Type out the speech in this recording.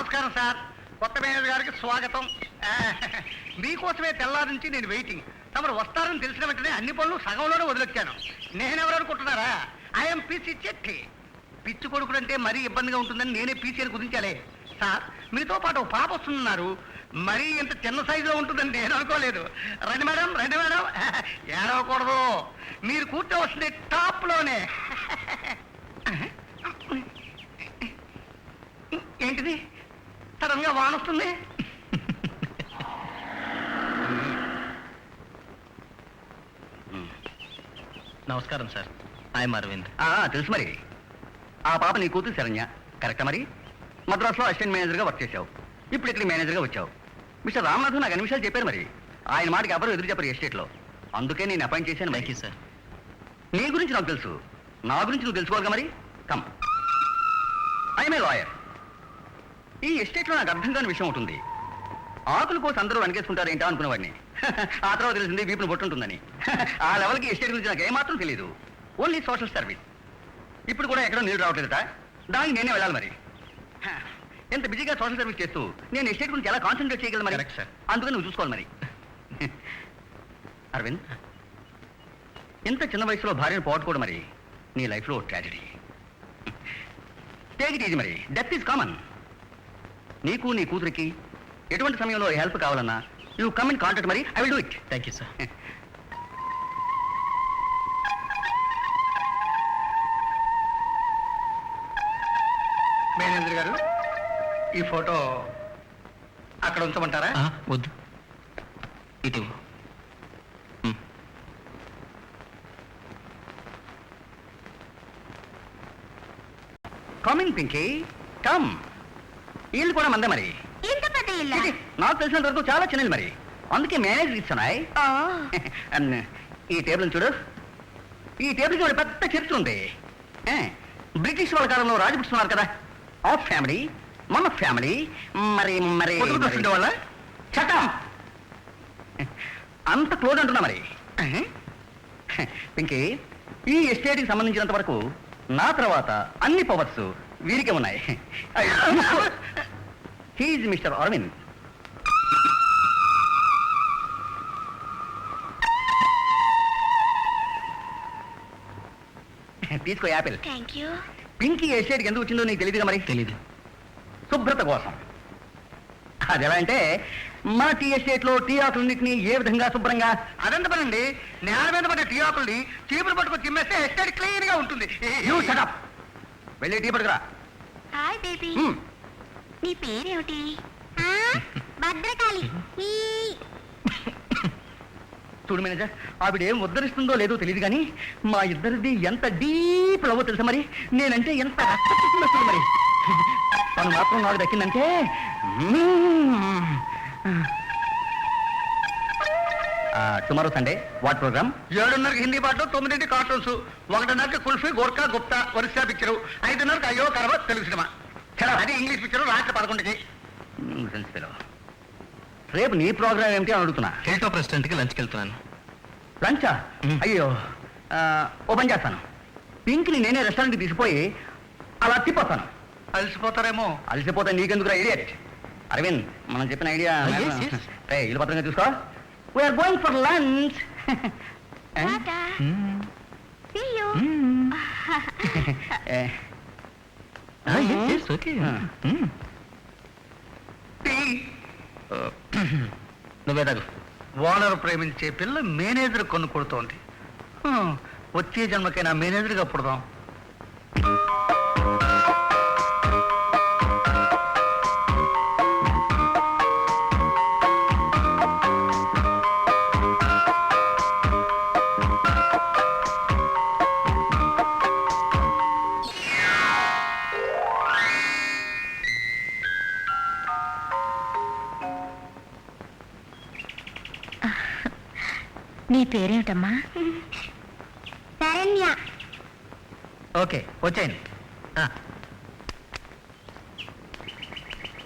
నమస్కారం సార్. కొత్త మేనేజర్ గారికి స్వాగతం. మీకోసమే తెల్లారి నుంచి నేను వెయిటింగ్. తమరు వస్తారని తెలిసిన వెంటనే అన్ని పనులు సగంలోనే వదిలొచ్చాను. నేనెవరు అనుకుంటున్నారా? ఐఎమ్ పీసీ చెట్టి పిచ్చి కొడుకుడు అంటే మరీ ఇబ్బందిగా ఉంటుందని నేనే పీసీ అని కుదించాలే. సార్ మీతో పాటు పాప వస్తున్నారు మరీ ఇంత చిన్న సైజులో ఉంటుందని నేను అనుకోలేదు. రండి మేడం రండి మేడం. ఏడవకూడదు. మీరు కూర్చో వస్తుంది టాప్లోనే. వస్తుంది నమస్కారం సార్. ఐఎమ్ అరవింద్. తెలుసు మరి. ఆ పాప నీ కూతురు శరణ్య. కరెక్టా మరి? మద్రాసులో అసిస్టెంట్ మేనేజర్గా వర్క్ చేశావు. ఇప్పుడు ఇక్కడ మేనేజర్గా వచ్చావు. మిస్టర్ రామనాథన్ నాకు అన్ని విషయాలు చెప్పారు మరి. ఆయన మాటకి ఎవరు ఎదురు చెప్పరు ఎస్టేట్లో. అందుకే నేను అపాయింట్ చేశాను యూ సార్ నీ గురించి నాకు తెలుసు. నా గురించి నువ్వు తెలుసుకోవాలి మరి? కమ్. I'm a lawyer. ఈ ఎస్టేట్లో నాకు అర్థం కాని విషయం ఉంటుంది ఆకుల కోసం అందరూ వెనకేసుకుంటారు ఏంటా అనుకునేవాడిని ఆ తర్వాత తెలిసింది వీపును బొట్టుంటుందని. ఆ లెవెల్కి ఎస్టేట్ గురించి నాకు ఏమాత్రం తెలియదు ఓన్లీ సోషల్ సర్వీస్ ఇప్పుడు కూడా ఎక్కడో నీళ్ళు రావట్లేదట. దానికి నేనే వెళ్ళాలి మరి. ఎంత బిజీగా సోషల్ సర్వీస్ చేస్తూ నేను ఎస్టేట్ గురించి ఎలా కాన్సన్ట్రేట్ చేయగలను మరి. అందుకని నువ్వు చూసుకోవాలి మరి. అరవింద్ ఇంత చిన్న వయసులో భార్యను పోగొట్టుకోవడం మరి నీ లైఫ్లో ట్రాజడీ టేక్ ఇట్ ఈజీ మరి. డెత్ ఈజ్ కామన్ నీకు నీ కూతురికి ఎటువంటి సమయంలో హెల్ప్ కావాలన్నా యూ కమ్ ఇన్ కాంటాక్ట్ మరి I will do it thank you sir manager గారు ఈ ఫోటో అక్కడ ఉంచమంటారా? వద్దు. ఇటు. కమింగ్ పింకీ కమ్ ఇల్లు కూడా మందే మరి. ఇంత పెద్ద ఇల్లా? ఇది నాకు తెలిసినంత వరకు చాలా చిన్నది మరి. అందుకే మేనేజర్ ఇస్తున్నాయి. ఈ టేబుల్ చూడు. ఈ టేబుల్ చూడు పెద్ద చరిత్ర ఉంది. ఏ, బ్రిటిష్ వాళ్ళ కాలంలో రాజపుట్స్ ఉన్నారు కదా. ఆ ఫ్యామిలీ మన ఫ్యామిలీ మరి మరి వాళ్ళ చట్టం. అంత క్లోజ్ అంటున్నా మరి. పింకీ ఈ ఎస్టేట్కి సంబంధించినంత వరకు నా తర్వాత అన్ని పవర్స్ వీరికే ఉన్నాయి. హీజ్ మిస్టర్ అరవింద్ తీసుకో యాపిల్ థ్యాంక్ యూ పింకీ ఎస్టేట్కి ఎందుకు వచ్చిందో నీకు తెలియదుగా మరి? తెలీదు. శుభ్రత కోసం. అది ఎలా అంటే మన టీ ఎస్టేట్లో టీ ఆకులన్నింటినీ ఏ విధంగా శుభ్రంగా అదంత పనండి నేల మీద పడ్డ టీ ఆకుల్ని చీపురు పట్టుకొని చిమ్మేస్తే ఎస్టేట్ క్లీన్గా ఉంటుంది. వెళ్ళి టీ పట్టుకురా. Hi baby. నీ పేరేమిటి? ఆ, భద్రకాళి. ఈ. చూడు మేనేజర్ ఆవిడ ఏం ఉద్ధరిస్తుందో లేదో తెలియదు కానీ మా ఇద్దరిది ఎంత డీప్ లవ్ తెలుసా మరి? నేనంటే ఎంత రక్తపిస్తుందో చూడు మరి? తను మాత్రం నాకు దక్కిందంటే టుమారో సండే వాట్ ప్రోగ్రామ్? ఏడున్నరకి హిందీ పాటలు తొమ్మిదింటి కార్టూన్స్. ఒకటిన్నరకి కుల్ఫీ గోర్ఖా గుప్తా ఒరిస్సా పిక్చరు ఐదున్నరకి అయ్యో కరవ తెలుగు సినిమా. అది ఇంగ్లీష్ పిక్చరు రాత్రి పదకొండుకి రేపు నీ ప్రోగ్రామ్ ఏమిటి అని అడుగుతున్నా. హిల్టో ప్రెసిడెంట్కి లంచ్కి వెళ్తున్నాను. లంచా. అయ్యో ఆ, ఓ పని చేస్తాను. పింక్ని నేనే రెస్టారెంట్కి తీసిపోయి అలా తిప్పొస్తాను. అలసిపోతారేమో. అలసిపోతే నీకెందుకు ఐడియట్ అరవింద్ మనం చెప్పిన ఐడియా. ఇల్లు పత్రంగా చూసుకో. We are going for lunch See you. Hmm. నువ్వే తగు. ఓనర్ ప్రేమించే పిల్ల మేనేజర్ కొను కొడుతోంది. వచ్చే జన్మకైనా మేనేజర్గా పుడదాం. నీ పేరేమిటమ్మా? శరణ్య. ఓకే వచ్చేయండి. ఆ,